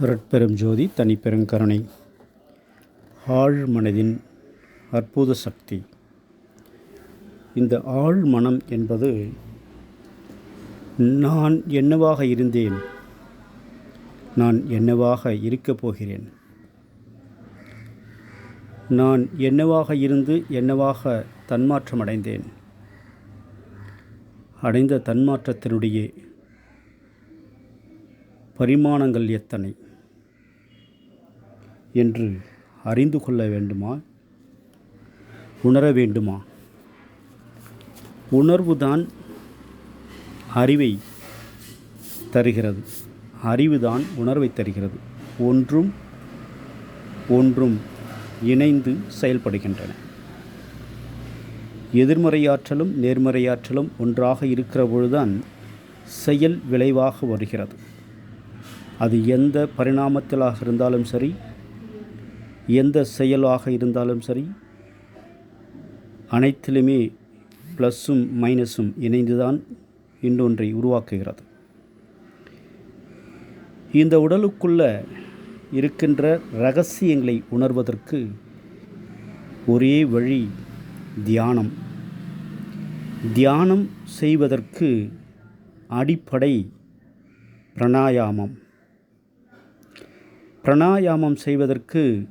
அருட்பெரும் ஜோதி தனிப்பெருங்கருணை ஆழ் மனதின் அற்புத சக்தி. இந்த ஆழ் மனம் என்பது நான் என்னவாக இருந்தேன் நான் என்னவாக இருக்கப் போகிறேன். நான் என்னவாக இருந்து என்னவாக தன்மாற்றம் அடைந்தேன் அடைந்த தன்மாற்றத்தினுடைய பரிமாணங்கள் எத்தனை? என்று அறிந்து கொள்ள வேண்டுமா? உணர வேண்டுமா? உணர்வுதான் அறிவை தருகிறது. அறிவுதான் உணர்வை தருகிறது. ஒன்றும் ஒன்றும் இணைந்து செயல்படுகின்றன. எதிர்மறையாற்றலும் நேர்மறையாற்றலும் ஒன்றாக இருக்கிற பொழுதுதான் செயல் விளைவாக வருகிறது. அது எந்த பரிணாமத்திலாக இருந்தாலும் சரி எந்த செயலாக இருந்தாலும் சரி அனைத்திலுமே ப்ளஸ்ஸும் மைனஸும் இணைந்துதான் இன்னொன்றை உருவாக்குகிறது. இந்த உடலுக்குள்ள இருக்கின்ற ரகசியங்களை உணர்வதற்கு ஒரே வழி தியானம். தியானம் செய்வதற்கு அடிப்படை பிராணாயாமம். பிராணாயாமம் செய்வதற்கு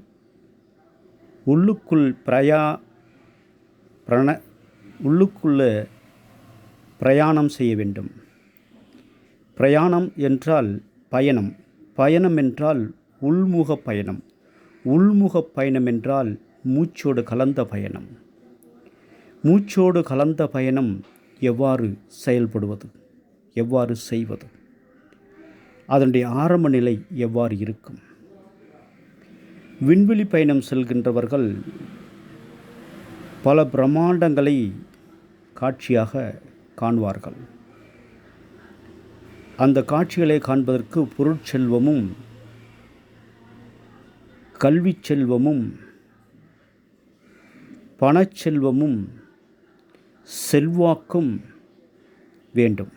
உள்ளுக்குள் பிரயா பிரண உள்ளுக்குள்ளே பிரயாணம் செய்ய வேண்டும். பிரயாணம் என்றால் பயணம். பயணம் என்றால் உள்முக பயணம். உள்முக பயணம் என்றால் மூச்சோடு கலந்த பயணம். மூச்சோடு கலந்த பயணம் எவ்வாறு செயல்படுவது? எவ்வாறு செய்வது? அதனுடைய ஆரம்ப நிலை எவ்வாறு இருக்கும்? விண்வெளி பயணம் செல்கின்றவர்கள் பல பிரம்மாண்டங்களை காட்சியாக காண்பார்கள் அந்த காட்சிகளை காண்பதற்கு பொருட்செல்வமும் கல்வி செல்வமும் பணச்செல்வமும் செல்வாக்கும் வேண்டும்.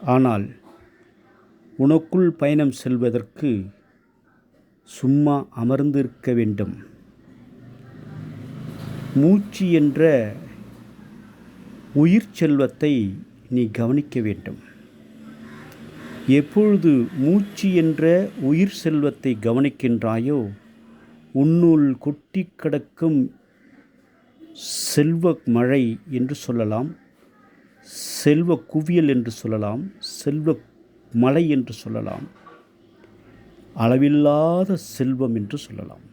ஆனால் உனக்குள் பயணம் செல்வதற்கு சும்மா அமர்ந்திருக்க வேண்டும். மூச்சு என்ற உயிர் செல்வத்தை நீ கவனிக்க வேண்டும். எப்பொழுது மூச்சு என்ற உயிர் செல்வத்தை கவனிக்கின்றாயோ உன்னுள் கொட்டி கிடக்கும் செல்வ மழை என்று சொல்லலாம் செல்வ குவியல் என்று சொல்லலாம் செல்வ மலை என்று சொல்லலாம். அளவில்லாத செல்வம் என்று சொல்லலாம்.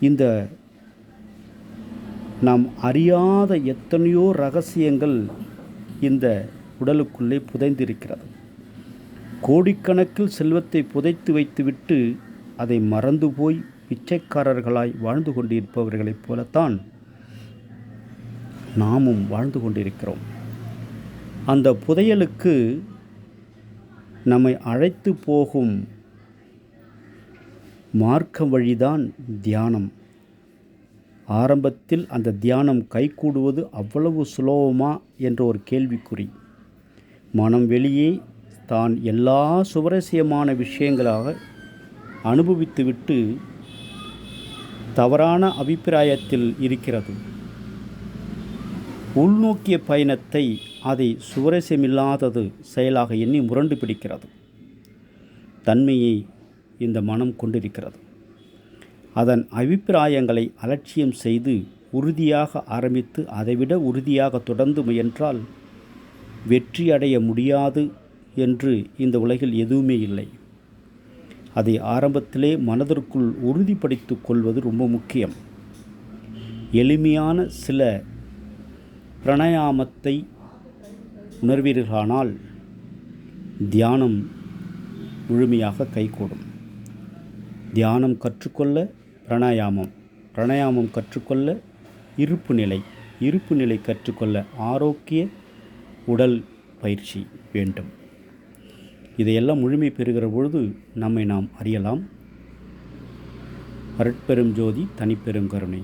இந்த நாம் அறியாத எத்தனையோ ரகசியங்கள் இந்த உடலுக்குள்ளே புதைந்திருக்கிறது. கோடிக்கணக்கில் செல்வத்தை புதைத்து வைத்துவிட்டு அதை மறந்து போய் பிச்சைக்காரர்களாய் வாழ்ந்து கொண்டிருப்பவர்களைப் போலத்தான் நாமும் வாழ்ந்து கொண்டிருக்கிறோம். அந்த புதையலுக்கு நம்மை அழைத்து போகும் மார்க்க வழிதான் தியானம். ஆரம்பத்தில் அந்த தியானம் கைகூடுவது அவ்வளவு சுலபமா என்ற ஒரு கேள்விக்குறி. மனம் வெளியே தான் எல்லா சுவரசியமான விஷயங்களாக அனுபவித்துவிட்டு தவறான அபிப்பிராயத்தில் இருக்கிறது. உள்நோக்கிய பயணத்தை அதை சுவரசியமில்லாதது செயலாக எண்ணி முரண்டு பிடிக்கிறது. தன்மையை இந்த மனம் கொண்டிருக்கிறது. அதன் அபிப்பிராயங்களை அலட்சியம் செய்து உறுதியாக ஆரம்பித்து அதைவிட உறுதியாக தொடர்ந்து முயன்றால் வெற்றி அடைய முடியாது என்று இந்த உலகில் எதுவுமே இல்லை. அதை ஆரம்பத்திலே மனதிற்குள் உறுதிப்படுத்திக் கொள்வது ரொம்ப முக்கியம். எளிமையான சில பிரணயாமத்தை உணர்வீர்களானால் தியானம் முழுமையாக கைகூடும். தியானம் கற்றுக்கொள்ள பிராணாயாமம் பிராணாயாமம் கற்றுக்கொள்ள இருப்பு நிலை இருப்பு நிலை கற்றுக்கொள்ள ஆரோக்கிய உடல் பயிற்சி வேண்டும். இதையெல்லாம் முழுமை பெறுகிற பொழுது நம்மை நாம் அறியலாம். அருட்பெரும் ஜோதி தனிப்பெரும் கருணை.